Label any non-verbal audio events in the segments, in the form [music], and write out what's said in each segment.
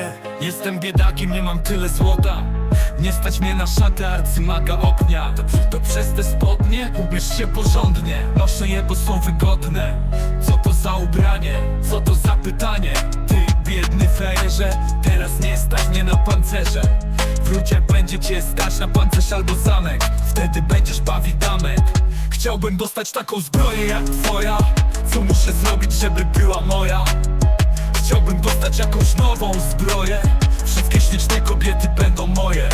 zbroję Jestem biedakiem, nie mam tyle złota. Nie stać mnie na szatę arcymaga ognia. To, to przez te spodnie ubierz się porządnie. Noszę je, bo są wygodne. Co to za ubranie? Co to za pytanie? Ty biedny fejerze Teraz nie stać mnie na pancerze. Wróć jak będzie cię stać na pancerz albo zamek. Wtedy będziesz bawić damek. Chciałbym dostać taką zbroję jak twoja. Co muszę zrobić, żeby była moja? Chciałbym jakąś nową zbroję. Wszystkie śliczne kobiety będą moje.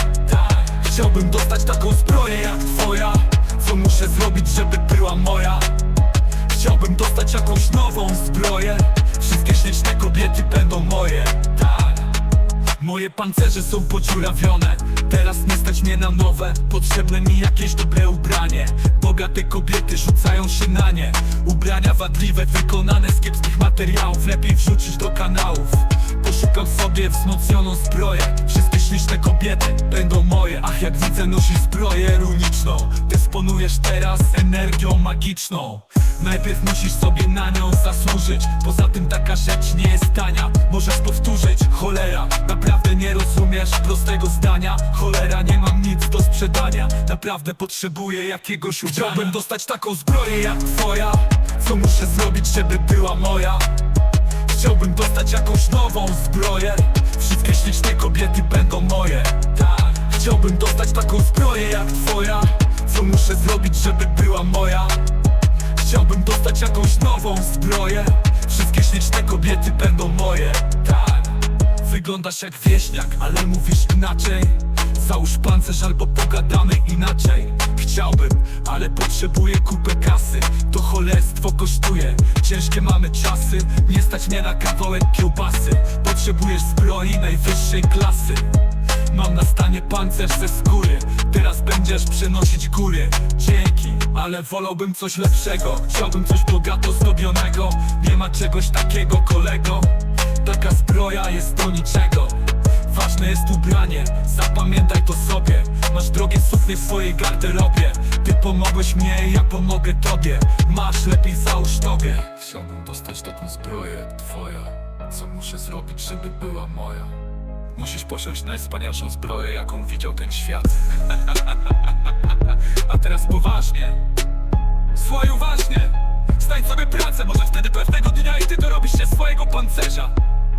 Chciałbym dostać taką zbroję jak twoja. Co muszę zrobić, żeby była moja? Chciałbym dostać jakąś nową zbroję. Wszystkie śliczne kobiety będą moje Moje pancerze są podziurawione. Teraz nie stać mnie na nowe Potrzebne mi jakieś dobre ubranie. Bogate kobiety rzucają się na nie. Ubrania wadliwe, wykonane z kiepskich materiałów. Lepiej wrzucić do kanałów. Poszukam sobie wzmocnioną zbroję. Wszystkie śliczne kobiety będą moje. Ach, jak widzę nosisz zbroję runiczną. Dysponujesz teraz energią magiczną. Najpierw musisz sobie na nią zasłużyć. Poza tym taka rzecz nie jest tania. Możesz powtórzyć, cholera rozumiesz prostego zdania. Cholera, nie mam nic do sprzedania. Naprawdę potrzebuję jakiegoś ubrania Chciałbym dostać taką zbroję jak twoja. Co muszę zrobić, żeby była moja? Chciałbym dostać jakąś nową zbroję. Wszystkie śliczne kobiety będą moje. Chciałbym dostać taką zbroję jak twoja. Co muszę zrobić, żeby była moja? Chciałbym dostać jakąś nową zbroję. Wszystkie śliczne Wyglądasz jak wieśniak, ale mówisz inaczej. Załóż pancerz albo pogadamy inaczej. Chciałbym, ale potrzebuję kupę kasy. To cholerstwo kosztuje. Ciężkie mamy czasy. Nie stać mnie na kawałek kiełbasy. Potrzebujesz zbroi najwyższej klasy. Mam na stanie pancerz ze skóry. Teraz będziesz przenosić góry. Dzięki, ale wolałbym coś lepszego. Chciałbym coś bogato zdobionego Nie ma czegoś takiego kolego Taka zbroja jest do niczego. Ważne jest ubranie, zapamiętaj to sobie. Masz drogie suknie w swojej garderobie. Ty pomogłeś mnie, ja pomogę tobie. Masz lepiej załóż tobie Chciałbym dostać taką zbroję twoja Co muszę zrobić, żeby była moja? Musisz posiąść najwspanialszą zbroję, jaką widział ten świat. [laughs] A teraz poważnie. Słuchaj uważnie. Znajdź sobie pracę, może wtedy pewnego dnia i ty dorobisz się swojego pancerza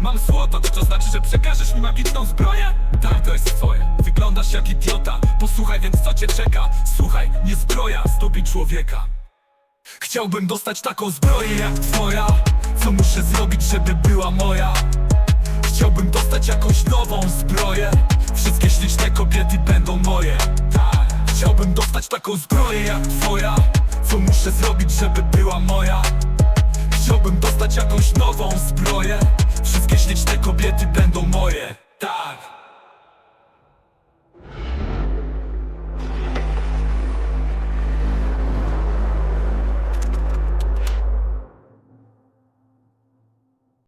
Mam złoto, to, to znaczy, że przekażesz mi magiczną zbroję? Tak, to jest twoje. Wyglądasz jak idiota. Posłuchaj więc co cię czeka. Słuchaj, nie zbroja zdobi człowieka. Chciałbym dostać taką zbroję jak twoja. Co muszę zrobić, żeby była moja? Chciałbym dostać jakąś nową zbroję. Wszystkie śliczne kobiety będą moje. Chciałbym dostać taką zbroję jak twoja. Co muszę zrobić, żeby była moja? Chciałbym dostać jakąś nową zbroję Wszystkie śliczne kobiety będą moje